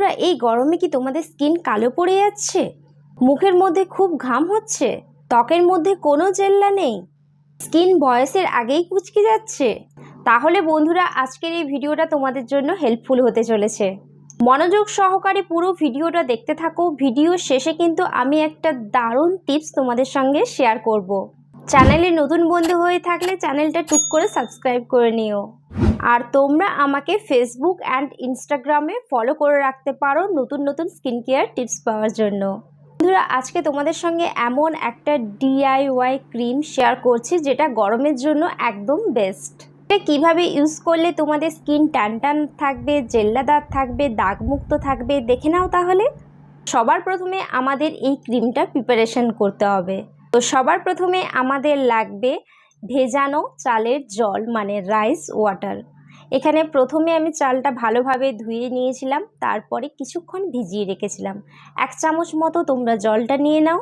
বন্ধুরা, এই গরমে কি তোমাদের স্কিন কালো পড়ে যাচ্ছে? মুখের মধ্যে খুব ঘাম হচ্ছে। ত্বকের মধ্যে কোনো জেল্লা নেই। স্কিন বয়সের আগেই কুচকে যাচ্ছে। তাহলে বন্ধুরা, আজকের এই ভিডিওটা তোমাদের জন্য হেল্পফুল হতে চলেছে। মনোযোগ সহকারে পুরো ভিডিওটা দেখতে থাকো। ভিডিও শেষে কিন্তু আমি একটা দারুণ টিপস তোমাদের সঙ্গে শেয়ার করব। চ্যানেলে নতুন বন্ধু হয়ে থাকলে চ্যানেলটা টুক করে সাবস্ক্রাইব করে নিও। আর তোমরা আমাকে ফেসবুক অ্যান্ড ইনস্টাগ্রামে ফলো করে রাখতে পারো নতুন নতুন স্কিন কেয়ার টিপস পাওয়ার জন্য। বন্ধুরা, আজকে তোমাদের সঙ্গে এমন একটা ডিআইওয়াই ক্রিম শেয়ার করছি যেটা গরমের জন্য একদম বেস্ট এটা কীভাবে ইউজ করলে তোমাদের স্কিন টান টান থাকবে, জেল্লাদার থাকবে, দাগমুক্ত থাকবে, দেখে নাও তাহলে। সবার প্রথমে আমাদের এই ক্রিমটা প্রিপারেশন করতে হবে। তো সবার প্রথমে আমাদের লাগবে ভেজানো চালের জল মানে রাইস ওয়াটার এখানে প্রথমে আমি চালটা ভালোভাবে ধুয়ে নিয়েছিলাম, তারপরে কিছুক্ষণ ভিজিয়ে রেখেছিলাম। এক চামচ মতো তোমরা জলটা নিয়ে নাও,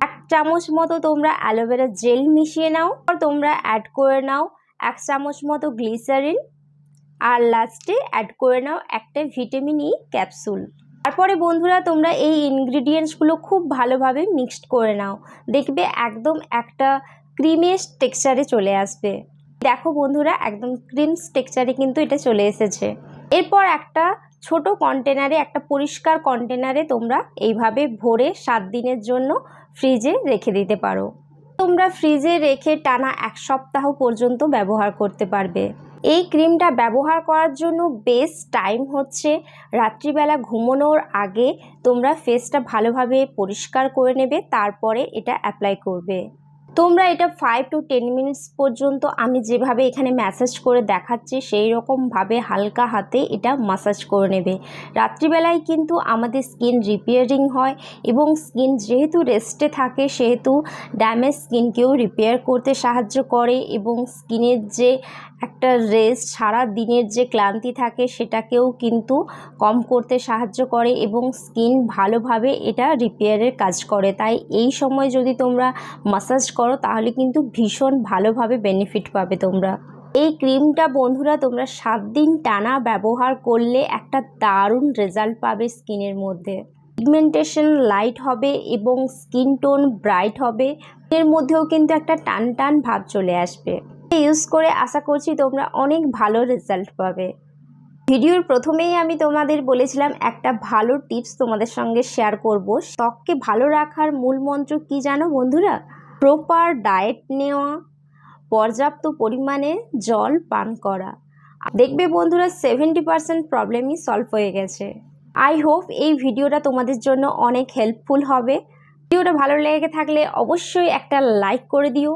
এক চামচ মতো তোমরা অ্যালোভেরা জেল মিশিয়ে নাও, আর তোমরা অ্যাড করে নাও এক চামচ মতো গ্লিসারিন আর লাস্টে অ্যাড করে নাও একটা ভিটামিন ই ক্যাপসুল তারপরে বন্ধুরা, তোমরা এই ইনগ্রিডিয়েন্টসগুলো খুব ভালোভাবে মিক্সড করে নাও। দেখবে একদম একটা ক্রিমের টেক্সচারে চলে আসবে। দেখো বন্ধুরা, একদম ক্রিমস টেক্সচারে কিন্তু এটা চলে এসেছে। এরপর একটা ছোট কন্টেনারে একটা পরিষ্কার কন্টেনারে তোমরা এইভাবে ভরে সাত দিনের জন্য ফ্রিজে রেখে দিতে পারো। তোমরা ফ্রিজে রেখে টানা এক সপ্তাহ পর্যন্ত ব্যবহার করতে পারবে। এই ক্রিমটা ব্যবহার করার জন্য বেস্ট টাইম হচ্ছে। রাত্রিবেলা ঘুমানোর আগে তোমরা ফেসটা ভালোভাবে পরিষ্কার করে নেবে, তারপরে এটা অ্যাপ্লাই করবে। তোমরা এটা ফাইভ টু টেন মিনিটস পর্যন্ত আমি যেভাবে এখানে ম্যাসাজ করে দেখাচ্ছি সেই রকমভাবে হালকা হাতে এটা মাসাজ করে নেবে। রাত্রিবেলায় কিন্তু আমাদের স্কিন রিপেয়ারিং হয় এবং স্কিন যেহেতু রেস্টে থাকে, সেহেতু ড্যামেজ স্কিনকেও রিপেয়ার করতে সাহায্য করে এবং স্কিনের যে একটা রেস্ট সারা দিনের যে ক্লান্তি থাকে, সেটাকেও কিন্তু কম করতে সাহায্য করে এবং স্কিন ভালোভাবে এটা রিপেয়ারের কাজ করে। তাই এই সময় যদি তোমরা মাসাজ করো তাহলে কিন্তু ভীষণ ভালোভাবে বেনিফিট পাবে তোমরা। এই ক্রিমটা বন্ধুরা, তোমরা সাত দিন টানা ব্যবহার করলে একটা দারুণ রেজাল্ট পাবে স্কিনের মধ্যে। পিগমেন্টেশন লাইট হবে এবং স্কিন টোন ব্রাইট হবে। এর মধ্যেও কিন্তু একটা টান টান ভাব চলে আসবে। ইউজ করে আশা করছি তোমরা অনেক ভালো রেজাল্ট পাবে। ভিডিওর প্রথমেই আমি তোমাদের বলেছিলাম, একটা ভালো টিপস তোমাদের সঙ্গে শেয়ার করব। ত্বককে ভালো রাখার মূল মন্ত্র কি জানো বন্ধুরা? প্রপার ডায়েট নেওয়া, পর্যাপ্ত পরিমাণে জল পান করা। দেখবে বন্ধুরা সেভেন্টি পারসেন্ট প্রবলেমই সলভ হয়ে গেছে। আই হোপ এই ভিডিওটা তোমাদের জন্য অনেক হেল্পফুল হবে। ভিডিওটা ভালো লেগে থাকলে অবশ্যই একটা লাইক করে দিও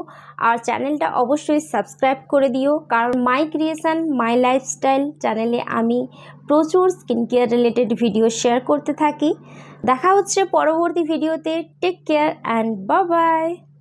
আর চ্যানেলটা অবশ্যই সাবস্ক্রাইব করে দিও। কারণ মাই ক্রিয়েশান মাই লাইফস্টাইল চ্যানেলে আমি প্রচুর skin care related video share করতে থাকি। দেখা হচ্ছে পরবর্তী ভিডিওতে টেক কেয়ার অ্যান্ড বাই